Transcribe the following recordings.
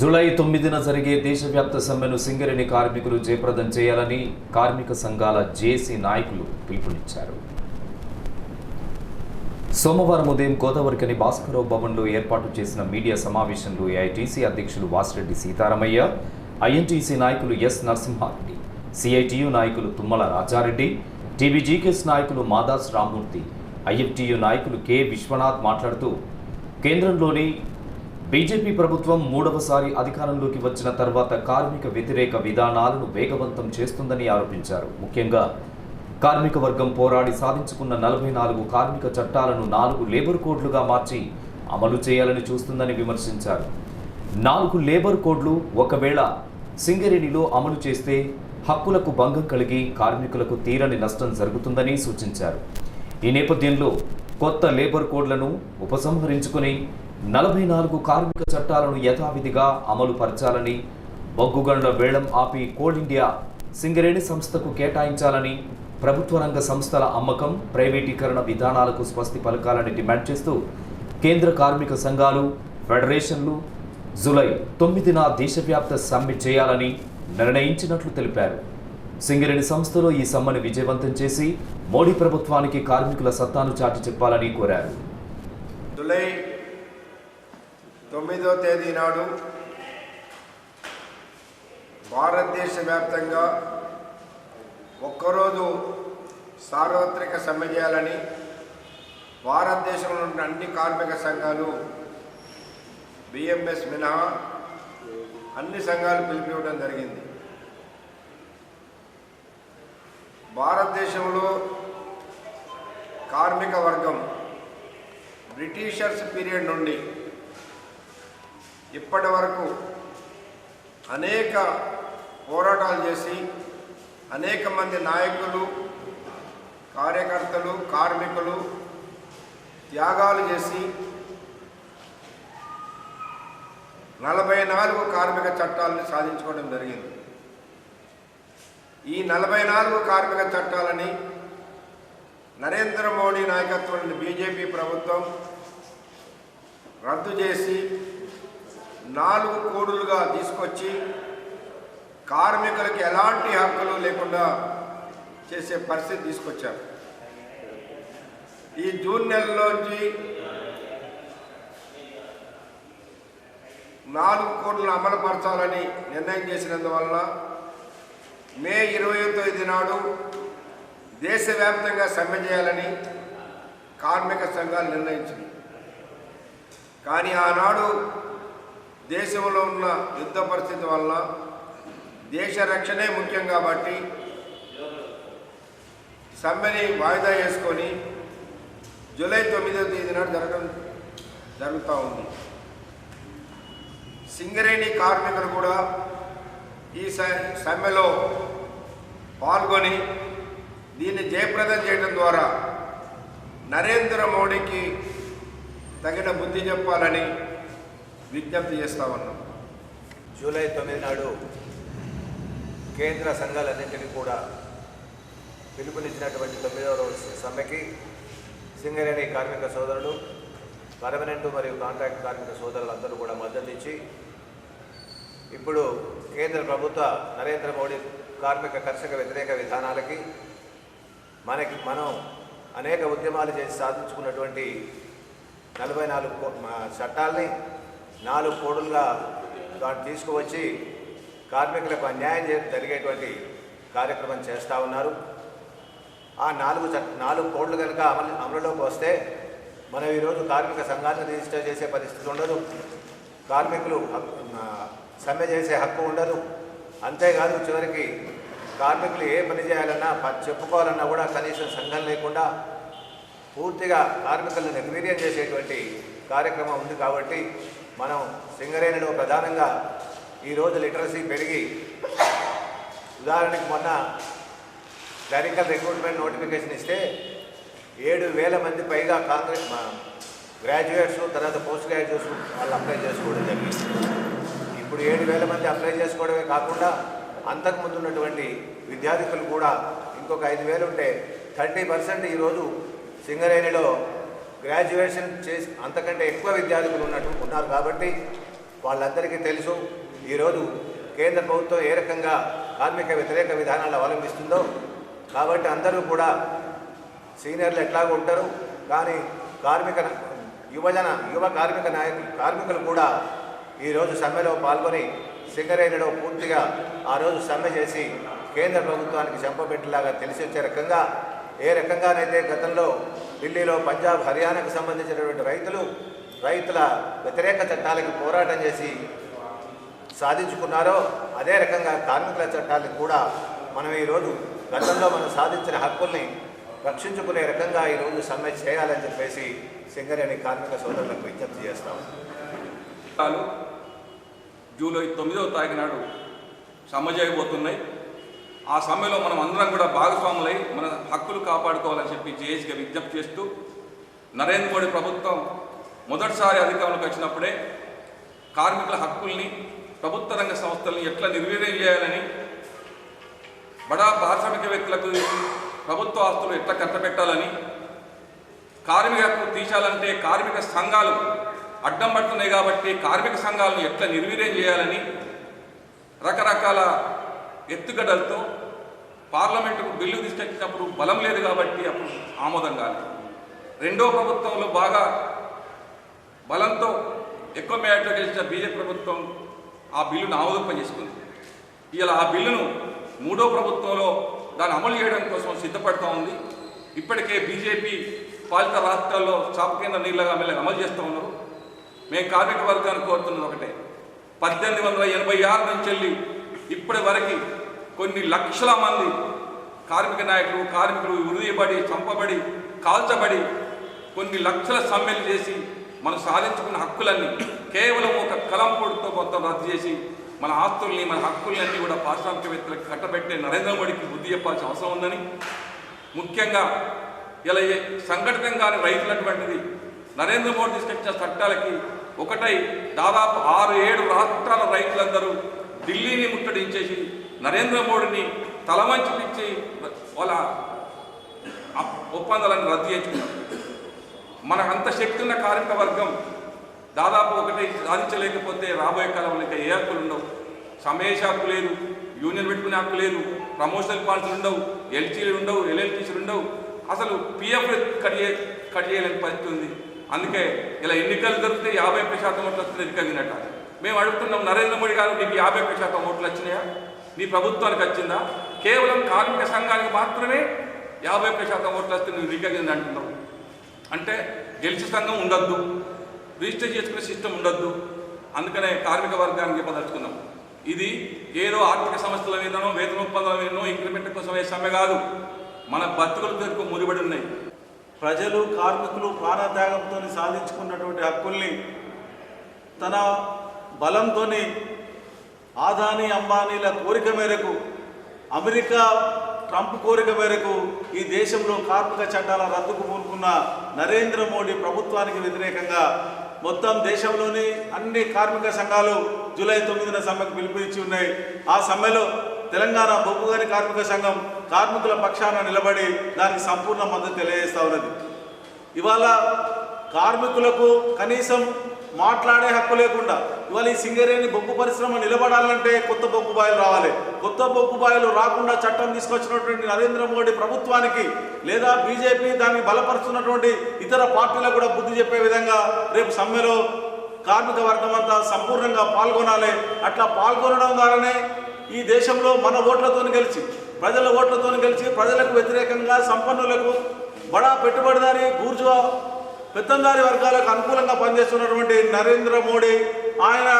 July తొమ్మిదిన జరిగే దేశవ్యాప్త సమ్మెను సింగరేణి కార్మికులు జయప్రదం చేయాలని కార్మిక సంఘాల జేసీ నాయకులు పిలుపునిచ్చారు. సోమవారం ఉదయం గోదావరికని భాస్కరరావు భవన్లో ఏర్పాటు చేసిన మీడియా సమావేశంలో ఏఐటీసీ అధ్యక్షులు వాసిరెడ్డి సీతారామయ్య ఐఎన్టీసీ నాయకులు ఎస్ నరసింహారెడ్డి సిఐటియు నాయకులు తుమ్మల రాజారెడ్డి టీబీజీకేఎస్ నాయకులు మాదాస్ రామ్మూర్తి ఐఎఫ్టియు నాయకులు కె విశ్వనాథ్ మాట్లాడుతూ కేంద్రంలోని బీజేపీ ప్రభుత్వం మూడవసారి అధికారంలోకి వచ్చిన తర్వాత కార్మిక వ్యతిరేక విధానాలను వేగవంతం చేస్తుందని ఆరోపించారు. ముఖ్యంగా కార్మిక వర్గం పోరాడి సాధించుకున్న నలభై నాలుగు కార్మిక చట్టాలను నాలుగు లేబర్ కోడ్లుగా మార్చి అమలు చేయాలని చూస్తుందని విమర్శించారు. నాలుగు లేబర్ కోడ్లు ఒకవేళ సింగరేణిలో అమలు చేస్తే హక్కులకు భంగం కలిగి కార్మికులకు తీరని నష్టం జరుగుతుందని సూచించారు. ఈ నేపథ్యంలో కొత్త లేబర్ కోడ్లను ఉపసంహరించుకుని నలభై నాలుగు కార్మిక చట్టాలను యథావిధిగా అమలు పరచాలని బొగ్గుగండ్ల వేళం ఆపి కోల్ ఇండియా సింగరేణి సంస్థకు కేటాయించాలని ప్రభుత్వ రంగ సంస్థల అమ్మకం ప్రైవేటీకరణ విధానాలకు స్వస్తి పలకాలని డిమాండ్ చేస్తూ కేంద్ర కార్మిక సంఘాలు ఫెడరేషన్లు జులై తొమ్మిదిన దేశవ్యాప్త సమ్మె చేయాలని నిర్ణయించినట్లు తెలిపారు. సింగరేణి సంస్థలో ఈ సమ్మెను విజయవంతం చేసి మోడీ ప్రభుత్వానికి కార్మికుల సత్తాను చాటి చెప్పాలని కోరారు. జులై తొమ్మిదో తేదీ నాడు భారతదేశ వ్యాప్తంగా ఒక్కరోజు సార్వత్రిక సమ్మె చేయాలని భారతదేశంలో ఉన్న అన్ని కార్మిక సంఘాలు బిఎంఎస్ మినహా అన్ని సంఘాలు పిలిపివ్వడం జరిగింది. భారతదేశంలో కార్మిక వర్గం బ్రిటిషర్స్ పీరియడ్ నుండి ఇప్పటి వరకు అనేక పోరాటాలు చేసి అనేక మంది నాయకులు కార్యకర్తలు కార్మికులు త్యాగాలు చేసి నలభై నాలుగు కార్మిక చట్టాలను సాధించుకోవడం జరిగింది. ఈ నలభై నాలుగు కార్మిక చట్టాలని నరేంద్ర మోడీ నాయకత్వంలోని బీజేపీ ప్రభుత్వం రద్దు చేసి నాలుగు కోడులుగా తీసుకొచ్చి కార్మికులకు ఎలాంటి హక్కులు లేకుండా చేసే పరిస్థితి తీసుకొచ్చారు. ఈ జూన్ నెలలోంచి నాలుగు కోట్లను అమలుపరచాలని నిర్ణయం చేసినందువలన మే ఇరవై తొమ్మిది నాడు దేశవ్యాప్తంగా సమ్మె చేయాలని కార్మిక సంఘాలు నిర్ణయించింది కానీ ఆనాడు దేశంలో ఉన్న యుద్ధ పరిస్థితి వలన దేశ రక్షణే ముఖ్యం కాబట్టి సమ్మెని వాయిదా వేసుకొని జూలై తొమ్మిదవ తేదీ నాడు జరగడం జరుగుతూ ఉంది. సింగరేణి కార్మికులు కూడా ఈ స- సమ్మెలో పాల్గొని దీన్ని జయప్రదం చేయడం ద్వారా నరేంద్ర మోడీకి తగిన బుద్ధి చెప్పాలని విజ్ఞప్తి చేస్తా ఉన్నాం. జూలై తొమ్మిది నాడు కేంద్ర సంఘాలన్నింటినీ కూడా పిలుపునిచ్చినటువంటి తొమ్మిదవ రోజు సమ్మెకి సింగరేణి కార్మిక సోదరులు పర్మనెంట్ మరియు కాంట్రాక్ట్ కార్మిక సోదరులందరూ కూడా మద్దతు ఇచ్చి ఇప్పుడు కేంద్ర ప్రభుత్వ నరేంద్ర మోడీ కార్మిక కర్షక వ్యతిరేక విధానాలకి మనకి మనం అనేక ఉద్యమాలు చేసి సాధించుకున్నటువంటి నలభై నాలుగు కో- చట్టాల్ని నాలుగు కోడులుగా దాన్ని తీసుకువచ్చి కార్మికులకు అన్యాయం జరిగేటువంటి కార్యక్రమం చేస్తూ ఉన్నారు. ఆ నాలుగు నాలుగు కోడ్లు కనుక అమలు అమలులోకి వస్తే మనం ఈరోజు కార్మిక సంఘాన్ని రిజిస్టర్ చేసే పరిస్థితి ఉండదు. కార్మికులు హక్కు- సమ్మె చేసే హక్కు ఉండదు. అంతేకాదు చివరికి కార్మికులు ఏ పని చేయాలన్నా చెప్పుకోవాలన్నా కూడా కనీసం సంఘం లేకుండా పూర్తిగా కార్మికులను నిర్వీర్యం చేసేటువంటి కార్యక్రమం ఉంది కాబట్టి మనం సింగరేణిలో ప్రధానంగా ఈరోజు లిటరసీ పెరిగి ఉదాహరణకి మొన్న క్లరికల్ రిక్రూట్మెంట్ నోటిఫికేషన్ ఇస్తే ఏడు వేల మంది పైగా కాంగ్రెస్ గ్రాడ్యుయేట్స్ తర్వాత పోస్ట్ గ్రాడ్యుయేట్స్ వాళ్ళు అప్లై చేసుకోవడం జరిగింది. ఇప్పుడు ఏడు వేల మంది అప్లై చేసుకోవడమే కాకుండా అంతకుముందు ఉన్నటువంటి విద్యార్థికులు కూడా ఇంకొక ఐదు వేలు ఉంటే థర్టీ పర్సెంట్ ఈరోజు సింగరేణిలో గ్రాడ్యుయేషన్ చేసి అంతకంటే ఎక్కువ విద్యార్థులు ఉన్నట్టు ఉన్నారు కాబట్టి వాళ్ళందరికీ తెలుసు ఈరోజు కేంద్ర ప్రభుత్వం ఏ రకంగా కార్మిక వ్యతిరేక విధానాలు అవలంబిస్తుందో. కాబట్టి అందరూ కూడా సీనియర్లు ఎట్లాగో ఉంటారు. కానీ కార్మిక యువజన యువ కార్మిక నాయకులు కార్మికులు కూడా ఈరోజు సమ్మెలో పాల్గొని సింగరేణిలో పూర్తిగా ఆ రోజు సమ్మె చేసి కేంద్ర ప్రభుత్వానికి చెంపబెట్టేలాగా తెలిసి వచ్చే రకంగా ఏ రకంగానైతే గతంలో ఢిల్లీలో పంజాబ్ హర్యానాకు సంబంధించినటువంటి రైతులు రైతుల వ్యతిరేక చట్టాలకి పోరాటం చేసి సాధించుకున్నారో అదే రకంగా కార్మికుల చట్టాలకు కూడా మనం ఈరోజు గతంలో మనం సాధించిన హక్కుల్ని రక్షించుకునే రకంగా ఈరోజు సమ్మె చేయాలని చెప్పేసి సింగరేణి కార్మిక సోదరులకు విజ్ఞప్తి చేస్తాం చట్టాలు జూలై తొమ్మిదవ తారీఖు నాడు సమ్మె చేయబోతున్నాయి ఆ సమ్మెలో మనం అందరం కూడా భాగస్వాములై మన హక్కులు కాపాడుకోవాలని చెప్పి జేఏసీగా విజ్ఞప్తి చేస్తూ నరేంద్ర మోడీ ప్రభుత్వం మొదటిసారి అధికారంలోకి వచ్చినప్పుడే కార్మికుల హక్కుల్ని ప్రభుత్వ రంగ సంస్థల్ని ఎట్లా నిర్వీర్యం చేయాలని బడా పారిశ్రామికవేత్తలకు ప్రభుత్వ ఆస్తులు ఎట్లా కట్టబెట్టాలని కార్మిక హక్కులు తీశాలంటే కార్మిక సంఘాలు అడ్డం పడుతున్నాయి కాబట్టి కార్మిక సంఘాలను ఎట్లా నిర్వీర్యం చేయాలని రకరకాల ఎత్తుగడలతో పార్లమెంటుకు బిల్లు తీసుకొచ్చినప్పుడు బలం లేదు కాబట్టి అప్పుడు ఆమోదం కాలేదు. రెండో ప్రభుత్వంలో బాగా బలంతో ఎక్కువ మేరట్లో గెలిచిన బీజేపీ ప్రభుత్వం ఆ బిల్లును ఆమోదింపజేసుకుంది. ఇలా ఆ బిల్లును మూడో ప్రభుత్వంలో దాన్ని అమలు చేయడం కోసం సిద్ధపడుతూ ఉంది. ఇప్పటికే బీజేపీ పాలిత రాష్ట్రాల్లో చాప కింద నీళ్ళగా మెల్లగా అమలు చేస్తూ ఉన్నారు. మేము కార్మిక వర్గాన్ని కోరుతున్నది ఒకటే. పద్దెనిమిది వందల ఎనభై ఆరు నుంచి వెళ్ళి ఇప్పటి వరకు కొన్ని లక్షల మంది కార్మిక నాయకులు కార్మికులు ఉరిదీయబడి చంపబడి కాల్చబడి కొన్ని లక్షల సమ్మెలు చేసి మనం సాధించుకున్న హక్కులన్నీ కేవలం ఒక కలం పొడితో మొత్తం రద్దు చేసి మన ఆస్తుల్ని మన హక్కులన్నీ కూడా పారిశ్రామికవేత్తలకు కట్టబెట్టే నరేంద్ర మోడీకి బుద్ధి చెప్పాల్సిన అవసరం ఉందని. ముఖ్యంగా ఇలా ఏ సంఘటితంగాని రైతులటువంటిది నరేంద్ర మోడీ తీసుకొచ్చిన చట్టాలకి ఒకటై దాదాపు ఆరు ఏడు రాష్ట్రాల రైతులందరూ ఢిల్లీని ముట్టడించేసి నరేంద్ర మోడీని తలవంచి పిచ్చి వాళ్ళ ఒప్పందాలను రద్దు చేసుకున్నారు. మనకు అంత శక్తి ఉన్న కార్మిక వర్గం దాదాపు ఒకటి సాధించలేకపోతే రాబోయే కాలంలో ఇంకా ఏ హక్కులు ఉండవు. సమేష హక్కు లేదు యూనియన్ పెట్టుకునే హక్కు లేదు ప్రమోషనల్ పాలసీలు ఉండవు ఎల్జీలు ఉండవు ఎల్ఎల్టీసీలు ఉండవు. అసలు పిఎఫ్ కట్ చే కట్ చేయలేని పరిస్థితి ఉంది. అందుకే ఇలా ఎన్నికలు జరిగితే యాభై ఒక్క శాతం ఓట్లు వస్తుంది ఎన్నికగినట్ట మేము అడుగుతున్నాం నరేంద్ర మోడీ గారు మీకు యాభై ఒక్క శాతం ఓట్లు వచ్చినాయా? నీ ప్రభుత్వానికి వచ్చిందా? కేవలం కార్మిక సంఘానికి మాత్రమే యాభై ఒక్క శాతం ఓట్లు వస్తే నువ్వు రికగ్నైజ్ అంటున్నావు. అంటే గెలిచి సంఘం ఉండద్దు రిజిస్టర్ చేసుకునే సిస్టమ్ ఉండద్దు. అందుకనే కార్మిక వర్గానికి చెప్పదలుచుకున్నాం ఇది ఏదో ఆర్థిక సంస్థల మీదనో వేతన ఒప్పందాల మీదనో ఇంక్రిమెంట్ కోసం ఏ సమ్మె కాదు. మన బతుకుల దగ్గరకు ముడిపడి ఉన్నాయి. ప్రజలు కార్మికులు ప్రాణత్యాగంతో సాధించుకున్నటువంటి హక్కుల్ని తన బలంతో ఆదాని అంబానీల కోరిక మేరకు అమెరికా ట్రంప్ కోరిక మేరకు ఈ దేశంలో కార్మిక చట్టాల రద్దుకు పూనుకున్న నరేంద్ర మోడీ ప్రభుత్వానికి వ్యతిరేకంగా మొత్తం దేశంలోని అన్ని కార్మిక సంఘాలు జూలై తొమ్మిదిన సమ్మెకు పిలుపునిచ్చి ఉన్నాయి. ఆ సమ్మెలో తెలంగాణ బొగ్గుగాని కార్మిక సంఘం కార్మికుల పక్షాన నిలబడి దానికి సంపూర్ణ మద్దతు తెలియజేస్తా ఉన్నది. ఇవాళ కార్మికులకు కనీసం మాట్లాడే హక్కు లేకుండా ఇవాళ ఈ సింగరేణి బొగ్గు పరిశ్రమ నిలబడాలంటే కొత్త బొగ్గు బాయిలు రావాలి. కొత్త బొగ్గు బాయిలు రాకుండా చట్టం తీసుకొచ్చినటువంటి నరేంద్ర మోడీ ప్రభుత్వానికి లేదా బీజేపీ దాన్ని బలపరుస్తున్నటువంటి ఇతర పార్టీలకు కూడా బుద్ధి చెప్పే విధంగా రేపు సమ్మెలో కార్మిక వర్గం అంతా సంపూర్ణంగా పాల్గొనాలి. అట్లా పాల్గొనడం ద్వారానే ఈ దేశంలో మన ఓట్లతో గెలిచి ప్రజల ఓట్లతో గెలిచి ప్రజలకు వ్యతిరేకంగా సంపన్నులకు బడా పెట్టుబడిదారి బూర్జువా పెత్తందారి వర్గాలకు అనుకూలంగా పనిచేస్తున్నటువంటి నరేంద్ర మోడీ ఆయన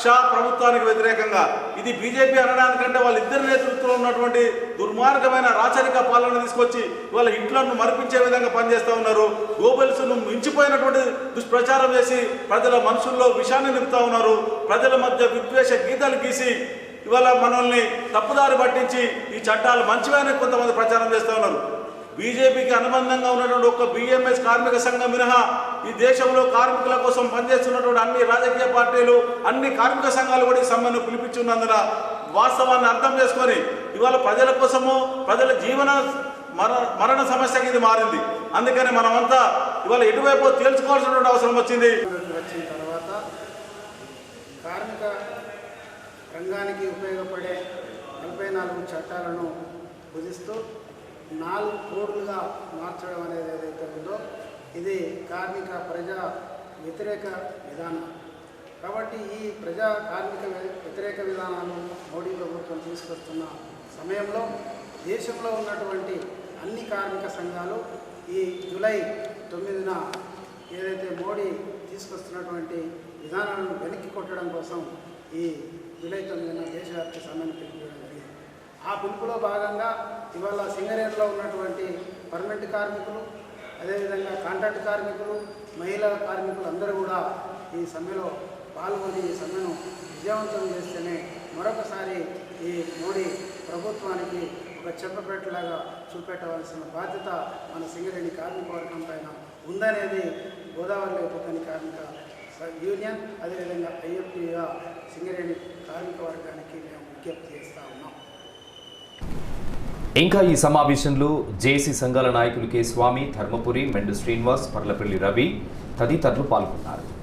షా ప్రభుత్వానికి వ్యతిరేకంగా. ఇది బీజేపీ అనడానికంటే వాళ్ళిద్దరి నేతృత్వంలో ఉన్నటువంటి దుర్మార్గమైన రాచరిక పాలన తీసుకొచ్చి వాళ్ళ హిట్లర్ను మరిపించే విధంగా పనిచేస్తూ ఉన్నారు. గోబెల్స్ను మించిపోయినటువంటి దుష్ప్రచారం చేసి ప్రజల మనసుల్లో విషాన్ని నింపుతా ఉన్నారు. ప్రజల మధ్య విద్వేష గీతాలు గీసి ఇవాళ మనల్ని తప్పుదారి పట్టించి ఈ చట్టాలు మంచివని కొంతమంది ప్రచారం చేస్తూ ఉన్నారు. బీజేపీకి అనుబంధంగా ఉన్నటువంటి ఒక బిఎంఎస్ కార్మిక సంఘం మినహా ఈ దేశంలో కార్మికుల కోసం పనిచేస్తున్నటువంటి అన్ని రాజకీయ పార్టీలు అన్ని కార్మిక సంఘాలు కూడా ఈ సమ్మెను పిలిపించున్నందున వాస్తవాన్ని అర్థం చేసుకొని ఇవాళ ప్రజల కోసము ప్రజల జీవన మర మరణ సమస్యకి ఇది మారింది. అందుకని మనమంతా ఇవాళ ఎటువైపు తేల్చుకోవాల్సినటువంటి అవసరం వచ్చింది. వచ్చిన తర్వాత కార్మిక రంగానికి ఉపయోగపడే నలభై నాలుగు చట్టాలను కుదిస్తూ నాలుగు కోట్లుగా మార్చడం అనేది ఏదైతే ఉందో ఇది కార్మిక ప్రజా వ్యతిరేక విధానం. కాబట్టి ఈ ప్రజా కార్మిక వ్య- వ్యతిరేక విధానాలు మోడీ ప్రభుత్వం తీసుకొస్తున్న సమయంలో దేశంలో ఉన్నటువంటి అన్ని కార్మిక సంఘాలు ఈ జూలై తొమ్మిదిన ఏదైతే మోడీ తీసుకొస్తున్నటువంటి విధానాలను వెనక్కి కొట్టడం కోసం ఈ జూలై తొమ్మిదిన దేశవ్యాప్త సమ్మెను పిలుపుకోవడం జరిగింది ఆ పిలుపులో భాగంగా ఇవాళ సింగరేణిలో ఉన్నటువంటి పర్మనెంట్ కార్మికులు అదేవిధంగా కాంట్రాక్ట్ కార్మికులు మహిళా కార్మికులు అందరూ కూడా ఈ సమ్మెలో పాల్గొని ఈ సమ్మెను విజయవంతం చేస్తేనే మరొకసారి ఈ మోడీ ప్రభుత్వానికి ఒక చెప్పపెట్టలాగా చూపెట్టవలసిన బాధ్యత మన సింగరేణి కార్మిక వర్గం పైన ఉందనేది గోదావరి ఉపకని కార్మిక స- యూనియన్ అదేవిధంగా ఐఎఫ్టీగా సింగరేణి కార్మిక వర్గానికి మేము విజ్ఞప్తి చేస్తూ ఉన్నాం. ఇంకా ఈ సమావేశంలో జేసీ సంఘాల నాయకులు కె స్వామి ధర్మపురి మెండు శ్రీనివాస్ పర్లపల్లి రవి తదితరులు పాల్గొన్నారు.